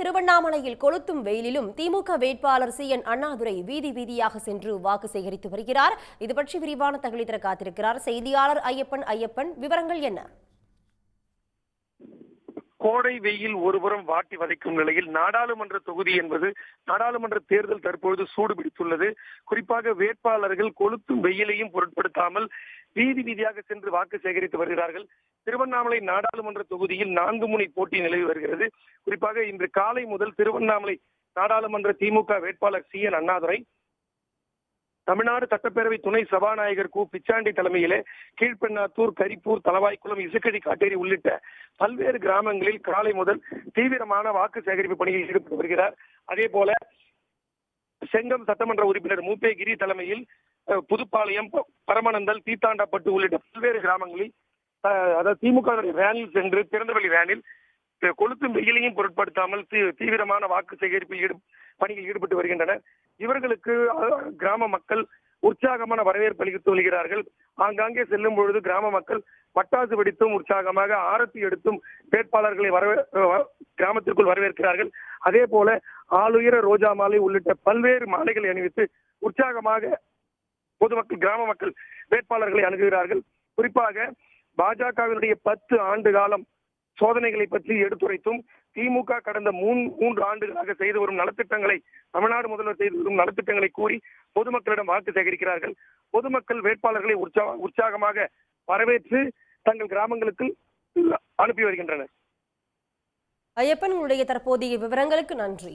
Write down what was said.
திருவண்ணாமலையில் கொளுத்தும் வெயிலிலும் திமுக வேட்பாளர் சி. என். அண்ணாதுரை வீதி வீதியாக சென்று வாக்கு சேகரித்து வருகிறார். இது பற்றி விரிவான தகவலை தர காத்திருக்கிறார் செய்தியாளர் ஐயப்பன். ஐயப்பன் விவரங்கள் என்ன? கோடை வெயில் ஒருபுறம் வாட்டி வதைக்கும் நிலையில் நாடாளுமன்ற தொகுதி என்பது நாடாளுமன்ற தேர்தல் தற்பொழுது சூடுபிடித்துள்ளது. குறிப்பாக வேட்பாளர்கள் கொளுத்தும் வெயிலையும் பொருட்படுத்தாமல் வீதி வீதியாக சென்று வாக்கு சேகரித்து வருகிறார்கள். திருவண்ணாமலை நாடாளுமன்ற தொகுதியில் நான்கு முனை போட்டி நிலவி வருகிறது. குறிப்பாக இன்று காலை முதல் திருவண்ணாமலை நாடாளுமன்ற திமுக வேட்பாளர் சி என் அண்ணாதுரை தமிழ்நாடு சட்டப்பேரவை துணை சபாநாயகர் கு பிச்சாண்டி தலைமையிலே கீழ்பெண்ணாத்தூர் கரிப்பூர் தலவாய்க்குளம் இசுக்கடி காட்டேரி உள்ளிட்ட பல்வேறு கிராமங்களில் காலை முதல் தீவிரமான வாக்கு சேகரிப்பு பணியில் ஈடுபட்டு வருகிறார். அதே போல செங்கம் சட்டமன்ற உறுப்பினர் மூப்பே கிரி தலைமையில் புதுப்பாளையம் ப- பரமநந்தல் தீத்தாண்டாப்பட்டு உள்ளிட்ட பல்வேறு கிராமங்களில் அதாவது திமுக வேனில் சென்று திறந்தவெளி வேனில் கொளுத்தும் வெயிலையும் பொருட்படுத்தாமல் தீ- தீவிரமான வாக்கு சேகரிப்பில் ஈடு பணியில் ஈடுபட்டு வருகின்றனர். இவர்களுக்கு கிராம மக்கள் உற்சாகமான வரவேற்பு அளித்து வருகிறார்கள். ஆங்காங்கே செல்லும் பொழுது கிராம மக்கள் பட்டாசு வெடித்தும் உற்சாகமாக ஆரத்தி எடுத்தும் வேட்பாளர்களை வரவே கிராமத்திற்குள் வரவேற்கிறார்கள். அதே போல ஆளுயர ரோஜா மாலை உள்ளிட்ட பல்வேறு மாலைகளை அணிவித்து உற்சாகமாக பொதுமக்கள் கிராம மக்கள் வேட்பாளர்களை அணுகுகிறார்கள். குறிப்பாக பாஜகவினுடைய பத்து ஆண்டு காலம் சோதனைகளை பற்றி எடுத்துரைத்தும் திமுக கடந்த மூன் மூன்று ஆண்டுகளாக செய்து வரும் நலத்திட்டங்களை தமிழ்நாடு முதல்வர் செய்து வரும் நலத்திட்டங்களை கூறி பொதுமக்களிடம் வாக்கு சேகரிக்கிறார்கள். பொதுமக்கள் வேட்பாளர்களை உற்சாக உற்சாகமாக வரவேற்று தங்கள் கிராமங்களுக்கு அனுப்பி வருகின்றனர். ஐயப்பன் உங்களுடைய தற்போதைய விவரங்களுக்கு நன்றி.